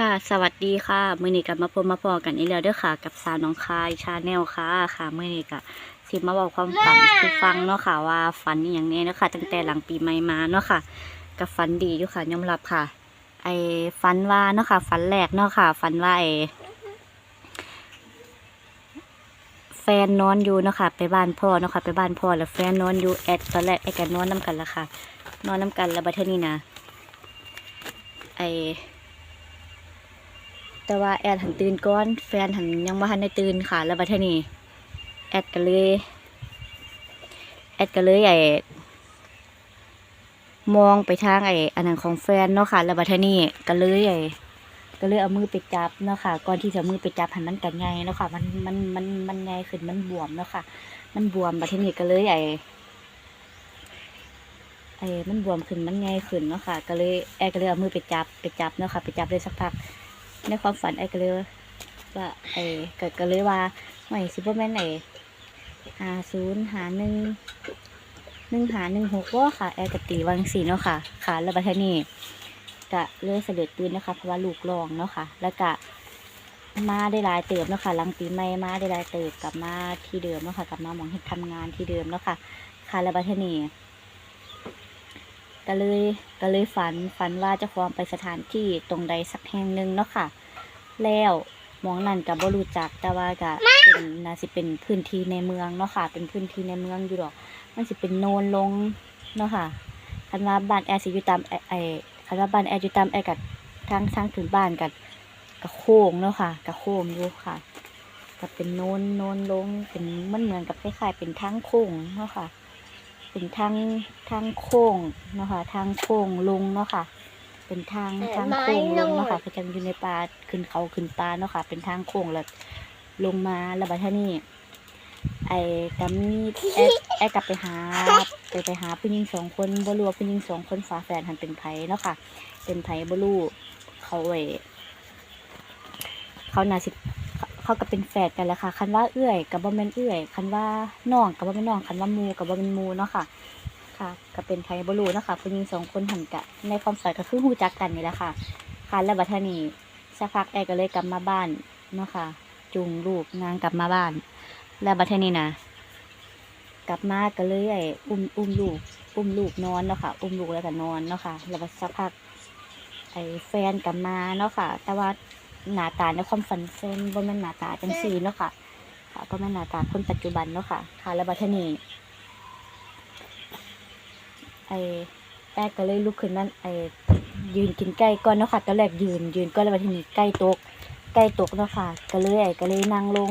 ค่ะ สวัสดีค่ะ มื้อนี้ก็มาพบมาพอกันอีกแล้วเด้อค่ะ กับสาวน้องคายชาแนลค่ะ ค่ะ มื้อนี้ก็สิมาบอกความฝันให้ฟังเนาะค่ะ ว่าฝันอหย่างนี้เนาะค่ะ ตั้งแต่หลังปีใหม่มาเนาะค่ะก็ฝันดีอยู่ค่ะยอมรับค่ะ ไอ้ฝันว่าเนาะค่ะ ฝันแรกเนาะค่ะ ฝันว่าไอ้แฟนนอนอยู่เนาะค่ะ ไปบ้านพ่อเนาะค่ะ ไปบ้านพ่อแล้วแฟนนอนอยู่แอดตอนแรกไอ้กันนอนน้กันละค่ะ นอนน้กันแล้วบัดเทอนี้นะไอ แต่ว่าแอดหันตื่นก่อน แฟนหันยังบ่ทันได้ตื่นค่ะ แล้วบัดเทนี้แอดก็เลยแอดก็เลยไอ้มองไปทางไอ้อันนั้นของแฟนเนาะค่ะ แล้วบัดเทนี้ก็เลยไอ้ก็เลยเอามือไปจับเนาะค่ะ ก่อนที่จะมือไปจับหันมันกันไงเนาะค่ะ มันมันมันมันไงขึ้นมันบวมเนาะค่ะ มันบวมบัดเทนี้ก็เลยไอ้ไอ้มันบวมขึ้นมันไงขึ้นเนาะค่ะ ก็เลยแอดก็เลยเอามือไปจับไปจับเนาะค่ะ ไปจับได้สักพัก ในความฝันไอ้ก็เลยว่าไอ้ก็ก็เลยว่าไม่ซิปเปอร์แมนไอ้หาศูนย์หาหนึ่งหนึ่งหาหนึ่งหกว่าค่ะไอ้กตีวังสีเนาะค่ะค่ะแล้วบัดเทนี้ก็เลยเสด็จตื่นนะคะเพราะว่าลูกรองเนาะค่ะ แล้วก็มาได้หลายเติบเนาะค่ะหลังปีใหม่มาได้หลายเติบกลับมาที่เดิมเนาะค่ะกลับมาหมองเฮ็ดทำงานที่เดิมเนาะค่ะค่ะแล้วบัดเทนี้ ก็เลยก็เลยฝันฝันว่าเจะควงไปสถานที่ตรงใดสักแห่งหนึ่งเนาะค่ะ แล้วมองนั่นกับบ่รู้จักแต่ว่าก็เป็นน่าสิเป็นพื้นที่ในเมืองเนาะค่ะ เป็นพื้นที่ในเมืองอยู่ดอก มันสิเป็นโนนลงเนาะค่ะคันว่าบ้านแอร์สิอยู่ตามไอคันว่าบ้านแอร์อยู่ตามไอกับทางทางถึงบ้านกันกับโค้งเนาะค่ะกับโค้งอยู่ค่ะกับเป็นโนนโนนลงเป็นมันเหมือนกับคล้ายๆเป็นทางโค้งเนาะค่ะ เป็นทางทางโค้งเนาะค่ะทางโค้งลงเนาะค่ะ เป็นทางแต่ทางโค้งลงเนาะค่ะไม้ก็จะอยู่ในป่าขึ้นเขาขึ้นป่าเนาะค่ะ เป็นทางโค้งแล้วลงมาแล้วบัดเท่านี้ไอ้กัมมี่แอดแอดกลับไปหาไปไปหาผู้หญิงสองคนบ่รู้ว่าผู้หญิงสองคนฝาแฝดหันเป็นไผเนาะค่ะ เป็นไผบ่รู้เขาเอเขาน่าสิ เขาก็เป็นแฝดกันแหละค่ะ คันว่าเอื้อยกับบ่แม่นเอื้อย คันว่าน้องกับบ่แม่นน้อง คันว่ามูกับบ่แม่นมูเนาะค่ะ ค่ะ ก็เป็นไทยบรูนะคะผู้หญิงสองคนหันกะในความฝันก็คือหูจักกันนี่แหละค่ะ ค่ะ แล้วบัดเทนี้สักพักแอร์ก็เลยกลับมาบ้านเนาะค่ะจูงลูกนางกลับมาบ้าน แล้วบัดเทนี้นะกลับมาก็เลยไอ้อุ้มอุ้มลูก อุ้มลูกนอนเนาะค่ะ อุ้มลูกแล้วก็นอนเนาะค่ะ แล้วบัดสักพักไอ้แฟนกลับมาเนาะค่ะ แต่ว่า หน้าตาในความฝันแฟนบ่แม่นหน้าตาจังซี่เนาะค่ะค่ะก็แม่นหน้าตาคนปัจจุบันเนาะค่ะ ค่ะ แล้วบัดเทนี้ไอแอดก็เลยลุกขึ้นนั่นไอยืนกินไก่ก่อนเนาะค่ะตอนแรกยืน ยืนก่อนแล้วทีนี้ไก่ตกไก่ตกเนาะค่ะ ก็เลยไอก็เลยนั่งลง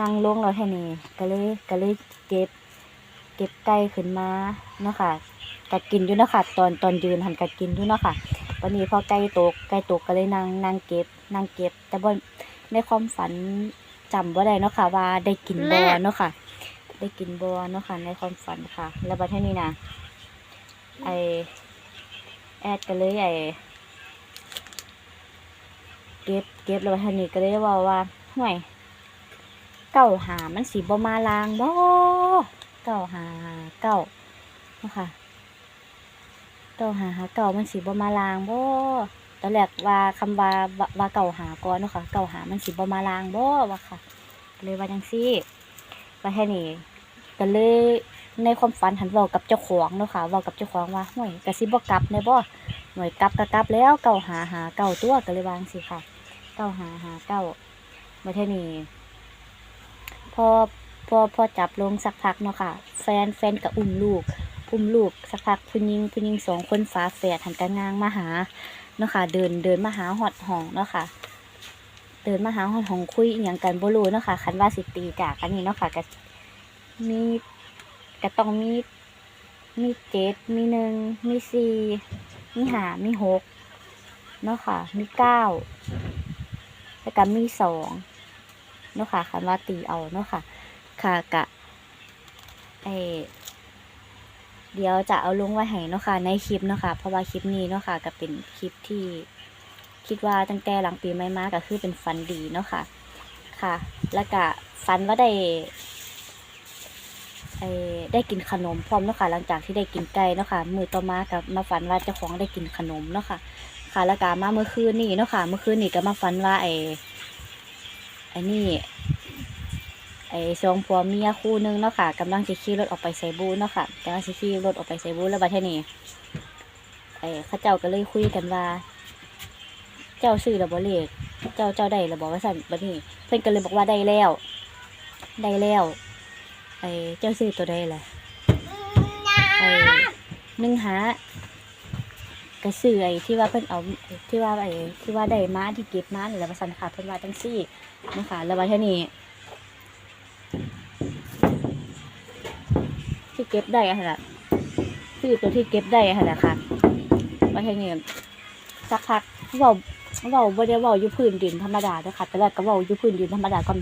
นั่งลงแล้วทีนี้ก็เลยก็เลยเก็บ เก็บไก่ขึ้นมาเนาะค่ะกัดกินอยู่เนาะค่ะ ตอนตอนยืนหันกัดกินอยู่เนาะค่ะวันนี้พอไก่ตกไก่ตกก็เลยนั่งนั่งเก็บ นั่งเก็บ แต่บ่ในความฝันจำบ่ได้เนาะค่ะ ว่าได้กินบ่เนาะค่ะ ได้กินบ่เนาะค่ะ ในความฝันค่ะ แล้วบัดนี้นะไอแอดก็เลยไอเก็บเก็บแล้วทีนี้ก็เลยเว่าว่าห่วยเก้าหามันสีบ่มาลางบ่เก้าหาเก้าเนาะค่ะเก้าหาหาเก้ามันสีบ่มาลางบ่ต อนแรกว่าคำว่าว่าว่าเก้าหาก่อนเนาะค่ะเก้าหามันสีบ่มาลางบ่ว่าค่ะ เลยว่าจังซี่ว่าแค่นี้ก็เลยในความฝันหันเว้ากับเจ้าของเนาะค่ะเว้ากับเจ้าของว่าห่วยกะสิบ่กลับแน่บ่หน่วยกลับก็กลับแล้วเก้าหาหาเก้าตัวก็เลยวางสิค่ะเก้าหาหาเก้ามาเท่นี้พอพอพอจับลงสักพักเนาะค่ะ แฟนแฟนกับอุ้มลูกอุ้มลูกสักพักผู้หญิงผู้หญิงสองคนฝาแฝดหันกันงางมาหา เนาะค่ะเดินเดินมาหาหอดห้องเนาะค่ะเดินมาหาหอดห้องคุยอย่างกันบ่รู้เนาะค่ะคันว่าสิตีจากกันนี่เนาะค่ะก็มีก็ต้องมีมีเจ็ดมีหนึ่งมีสี่มีห้ามีหกเนาะค่ะมีเก้าแล้วก็มีสองเนาะค่ะคันว่าตีเอาเนาะค่ะค่ะกะเอ เดี๋ยวจะเอาลงไว้ให้เนาะค่ะในคลิปเนาะค่ะเพราะว่าคลิปนี้เนาะค่ะก็เป็นคลิปที่คิดว่าตั้งแต่หลังปีใหม่มาก็คือเป็นฟันดีเนาะค่ะ ค่ะ แล้วก็ฟันว่าได้ไอ้ได้กินขนมพร้อมเนาะค่ะหลังจากที่ได้กินไก่เนาะค่ะมือต่อมากับมาฝันว่าเจ้าของได้กินขนมเนาะค่ะ ค่ะแล้วก็มาเมื่อคืนนี่เนาะค่ะ เมื่อคืนนี่ก็มาฝันว่าไอ้ไอ้นี่ ไอ้สองผัวเมียคู่หนึงเนาะค่ะกำลังจะขี่รถออกไปใส่บูนเนาะค่ะกำลังจะขี่รถออกไปใส่บูแล้วบัดเทนี้ไอ้ข้าเจ้าก็เลยคุยกันว่า เจ้าซื้อระบบเลขเจ้าเจ้าได้ระบอกว่าสั่นบัดนี้ เพิ่นก็เลยบอกว่าได้แล้ว ได้แล้วไอ้เจ้าซื้อตัวใดล่ะไอ้หนึ่งหากระซื้อไอ้ที่ว่าเพิ่นเอาที่ว่าไอ้ที่ว่าได้ม้าที่เก็บม้านี่แหละว่าสั่นค่ะเพิ่นว่าจังซี่นะคะแล้วบัดเทอนี้ ที่เก็บได้อะค่ะซื้อตัวที่เก็บได้อะค่ะมาแค่นี้สักพักเว้าเว้าบ่ได้เว้าอยู่พื้นดินธรรมดาเด้อค่ะแต่แรกก็เว้าอยู่พื้นดินธรรมดาก่อน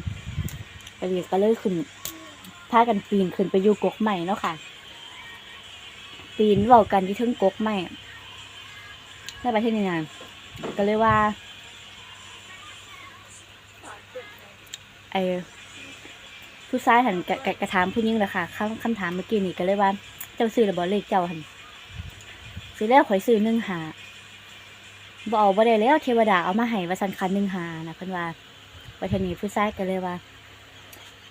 ไปเรียนก็เลยขึ้นพากันปีนขึ้นไปอยู่กกใหม่เนาะค่ะ ปีนเว้ากันที่ทึงกกใหม่แล้วไปที่นี่นก็เลยว่าไอ ผู้ชายหันกะกะกระถามผู้หญิงเลยค่ะคำคำถามเมื่อกี้นี่ก็เลยว่า เจ้าซื้อหรือบอเลขเจ้าหันซื้อแล้วข่อยซื้อหนึ่งหาบเอาบ่ได้แล้วเทวดาเอามาให้ว่าสันคันหนึ่งหานะเพิ่นว่าวัฒนีผู้ชายก็เลยว่า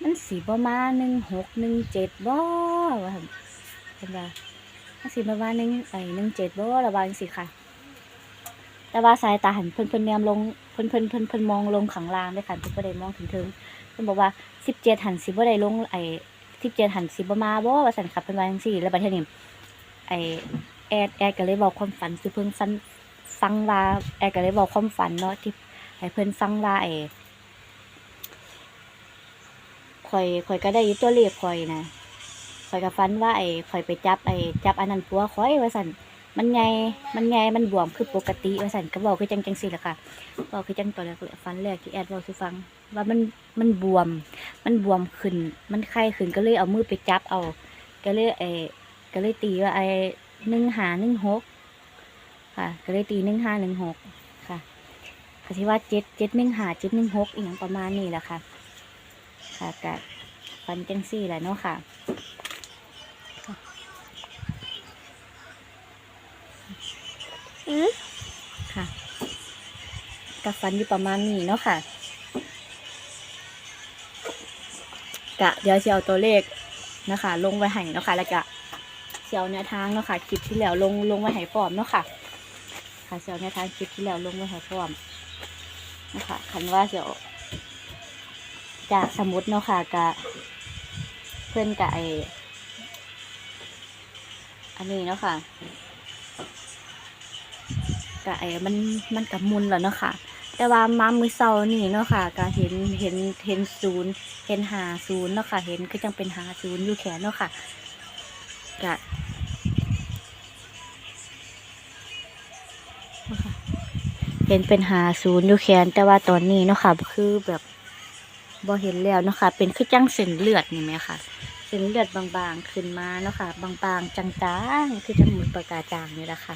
มันสีประมาณหนึ่งหกหนึ่งเจ็ดบ่ว่าหั่นเพิ่นว่ามันสีประมาณหนึ่งไอหนึ่งเจ็ดบ่ระวังสิค่ะ แต่ว่าสายตาหันเพิ่นเพิ่นแนมลงเพิ่นเพิ่นเพิ่นเพิ่นมองลงข้างล่างด้วยค่ะเพิ่นบ่ได้มองถึงเทิง เพิ่นบอกว่าสิบเจ็ดหันสิบ่ได้ลงไอ้สิบเจ็ดหันสิบ่มาบ่ว่าซั่นครับเป็นว่าจังซี่แล้วบัดเทอนี้ไอ้แอดแอดก็เลยบอกความฝันคือเพิ่นฟันฟังว่าแอดก็เลยบอกความฝันเนาะที่ให้เพิ่นฟังว่าไอ้ข่อยข่อยก็ได้ยู่ตัวเลขข่อยนะข่อยก็ฝันว่าไอ้ข่อยไปจับไอ้จับอันนั้นผัวข่อยว่าซั่น มันใหญ่มันใหญ่มันบวมคือปกติว่าซั่นก็บอกคือจังจังซี่แหละค่ะบอกคือจังตอนแรกฝันแรกที่แอดบอกสู่ฟัง ว่ามันมันบวม มันบวมขึ้น มันไข้ขึ้นก็เลยเอามือไปจับเอา ก็เลยไอ้ก็เลยตีว่าไอ้หนึ่งหาหนึ่งหกค่ะ ก็เลยตีหนึ่งห้าหนึ่งหกค่ะค่ะที่ว่าเจ็ดเจ็ดหนึ่งหาเจ็ดหนึ่งหกอีกอย่างประมาณนี้แหละค่ะ ค่ะกับฟันจังซี่แหละเนาะค่ะอือ ค่ะกับฟันอยู่ประมาณนี้เนาะค่ะกะเดี๋ยวสิเอาตัวเลขนะคะ ลงไว้ให้เนาะค่ะแล้วก็เสียวแนวทางเนาะค่ะคลิปที่แล้วลงลงไว้ให้พร้อมเนาะค่ะ ค่ะเสียวแนวทางคลิปที่แล้วลงไว้ให้พร้อมนะคะคันว่าเสียวจากสมุดเนาะค่ะกะเพื่อนกะไออันนี้เนาะค่ะ กะไอ้มันมันกับมุนแล้วเนาะค่ะ แต่ว่ามามือเศร้านี่เนาะค่ะก็เห็นเห็นเห็นศูนย์เห็นหาศูนย์เนาะค่ะ เห็นก็จังเป็นหาศูนย์อยู่แขนเนาะค่ะก็เห็นเป็นหาศูนย์อยู่แขน แต่ว่าตอนนี้เนาะค่ะคือแบบบ่เห็นแล้วเนาะค่ะ เป็นคือจังเส้นเลือดนี่ไหมค่ะเส้นเลือดบางๆขึ้นมาเนาะค่ะ บางๆจางๆคือจังมือปากกาจางนี่แหละค่ะ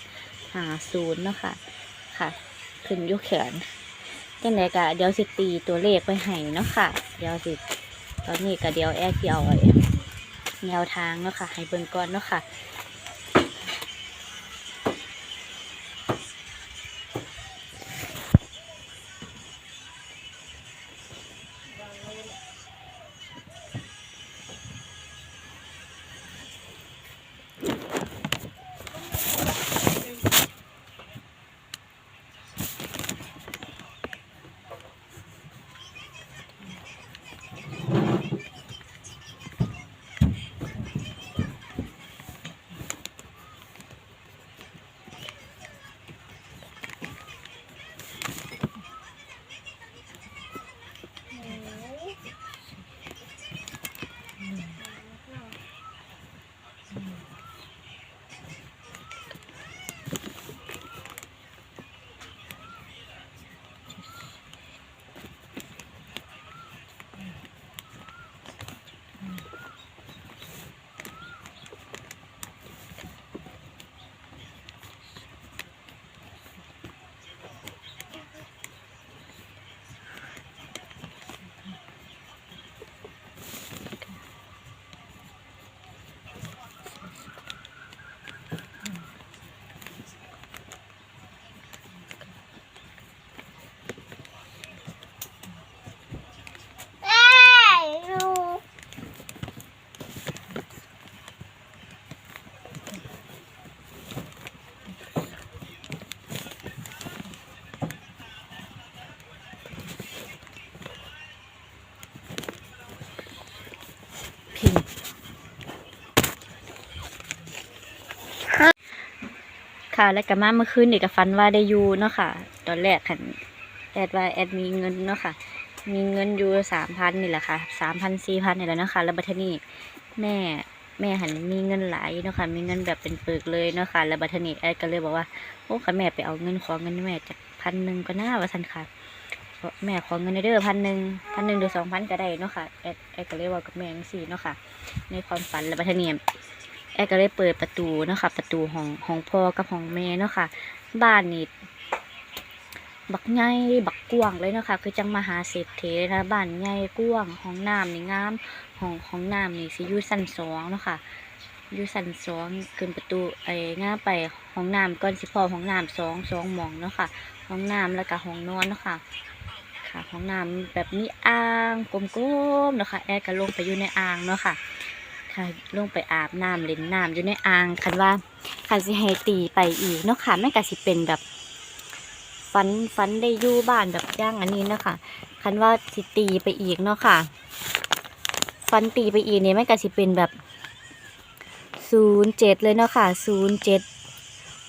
หาศูนย์เนาะค่ะ ค่ะ ขึ้นยู่แขนจังไดก็เดี๋ยวสิตีตัวเลขไปให้เนาะค่ะ เดี๋ยวสิตอนนี้ก็เดี๋ยวแอร์เอาไอ้แนวทางเนาะค่ะ ให้เบิ่งก่อนเนาะค่ะ ค่ะ แล้วก็มาเมื่อคืนนี่ก็ฝันว่าได้อยู่เนาะค่ะ ตอนแรกคันแอดว่าแอดมีเงินเนาะค่ะ มีเงินอยู่สามพันนี่แหละค่ะสามพันสี่พันนี่แหละเนาะค่ะ แล้วบัดเทนี้แม่แม่หันมีเงินหลายเนาะค่ะ มีเงินแบบเป็นปึกเลยเนาะค่ะ แล้วบัดเทนี้แอดก็เลยบอกว่าโอ้ค่ะแม่ไปเอาเงินขอเงินแม่จากพันหนึ่งก็น่าว่าสันค่ะเพราะแม่ขอเงินในเด้อพันหนึ่งพันหนึ่งหรือสองพันก็ได้เนาะค่ะแอดแอดก็เลยบอกกับแม่จังซี่เนาะค่ะ ในความฝันแล้วบัดเทนี้ แอดก็เลยเปิดประตูเนาะค่ะประตูของของพ่อกับของแม่เนาะค่ะ บ้านนี่บักใหญ่บักกว้างเลยเนาะค่ะคือจังมหาเศรษฐีนะบ้านใหญ่กว้างห้องน้ำนี่งามห้องห้องน้ำนี่สิอยู่ชั้นสองเนาะค่ะอยู่ชั้นสองขึ้นประตูไอ้ง่าไปห้องน้ำก่อนสิพอห้องน้ำสองสองหมองเนาะค่ะห้องน้ำแล้วก็ห้องนอนเนาะค่ะค่ะห้องน้ำแบบมีอ่างกลมๆเนาะค่ะแอร์ก็ลงไปอยู่ในอ่างเนาะค่ะ ค่ะ ลงไปอาบน้ำเล่นน้ำอยู่ในอ่างคันว่าคันสิให้ตีไปอีกเนาะค่ะแม่ก็สิเป็นแบบฟันฟันได้ยู่บ้านแบบย่างอันนี้เนาะค่ะคันว่าสิตีไปอีกเนาะค่ะ ฟันตีไปอีกเนี่ยแม่ก็สิเป็นแบบศูนย์เจ็ดเลยเนาะค่ะศูนย์เจ็ด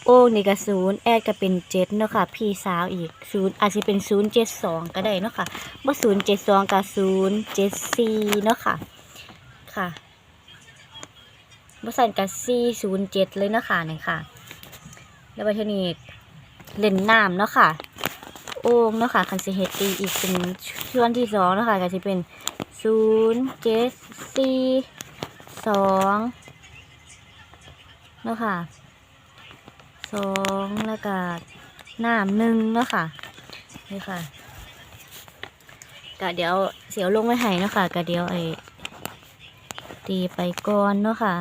โอ้นี่ก็ศูนย์แอดก็เป็นเจ็ดเนาะค่ะ พี่สาวอีกศูนย์อาจจะเป็นศูนย์เจ็ดสองก็ได้เนาะค่ะว่าศูนย์เจ็ดสองกับศูนย์เจ็ดสี่เนาะค่ะ ค่ะ บ่สันกับสี่ศูนย์เจ็ดเลยเนาะค่ะนี่ค่ะ แล้วไปเทนี้เล่นน้ำเนาะค่ะ โอ่งเนาะค่ะคันสิเฮตีอีกเป็นช่วงที่สองเนาะค่ะก็จะเป็นศูนย์เจ็ดสี่สองเนาะค่ะสองแล้วก็น้ำหนึ่งเนาะค่ะนี่ค่ะกะเดี๋ยวเสียวลงไว้ให้เนาะค่ะกะเดี๋ยวไอ้ตีไปก่อนเนาะค่ะ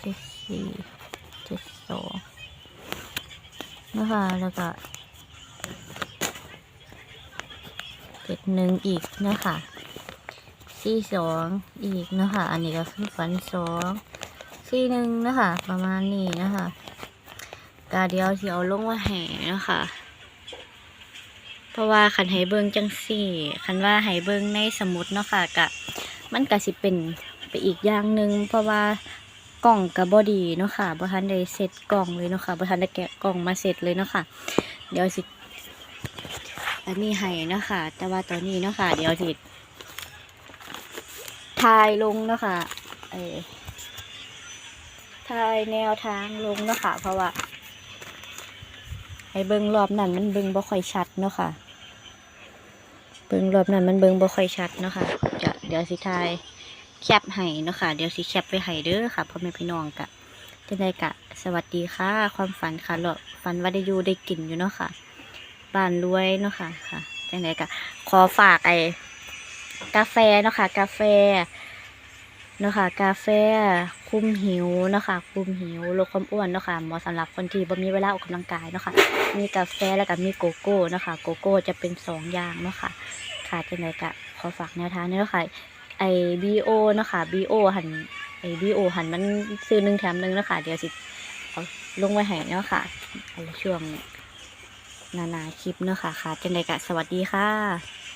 เจ็ดสี่เจ็ดสองเนะค่ะแล้วก็เจ็ดหนึ่งอีกเนะค่ะสี่สองอีกนะคะอันนี้ก็คือฝันสองสี่หนึ่งนะคะประมาณนี้นะคะกาเดียวที่เอาลงมาแห่นะคะเพราะว่าขันให้เบิงจังสี่ขันว่าให้เบิงในสมุดเนาะค่ะกะมันก็สิเป็นไปอีกอย่างหนึ่งเพราะว่า กล่องกับบอดีเนาะค่ะบ่ทันได้เสร็จกล่องเลยเนาะค่ะบ่ทันได้แกะกล่องมาเสร็จเลยเนาะค่ะ เดี๋ยวสิอันนี้ให้เนาะค่ะ แต่ว่าตอนนี้เนาะค่ะ เดี๋ยวสิทายลงเนาะคะเออทายแนวทางลงเนาะคะเพราะว่าไอ้เบิ้งรอบนั้นมันเบิ้งบ่ค่อยชัดเนาะค่ะ เบิ้งรอบนั้นมันเบิ้งบ่ค่อยชัดเนาะค่ะจะเดี๋ยวสิทาย แคปให้เนาะค่ะ เดี๋ยวสิแคปไปให้เด้อค่ะพ่อแม่พี่น้องกะจังไดกะ สวัสดีค่ะ ความฝันค่ะหรอฝันว่าได้อยู่ได้กินอยู่เนาะค่ะ บ้านรวยเนาะค่ะค่ะจังไดกะ ขอฝากไอ้กาแฟเนาะค่ะ กาแฟเนาะค่ะ กาแฟคุมหิวเนาะค่ะ คุมหิวลดความอ้วนเนาะค่ะเหมาะสำหรับคนที่บ่มีเวลาออกกำลังกายเนาะค่ะ มีกาแฟแล้วก็มีโกโก้เนาะค่ะ โกโก้จะเป็นสองอย่างเนาะค่ะค่ะจังไดก็ขอฝากแนวทางนี้เนาะค่ะ ไอบีโอเนาะค่ะบีโอหันไอบีโอหันมันซื้อหนึ่งแถมหนึ่งเนาะค่ะเดี๋ยวสิเอาลงไว้ให้เนาะค่ะไอช่วงนานาคลิปเนาะค่ะค่ะจังไดกะสวัสดีค่ะ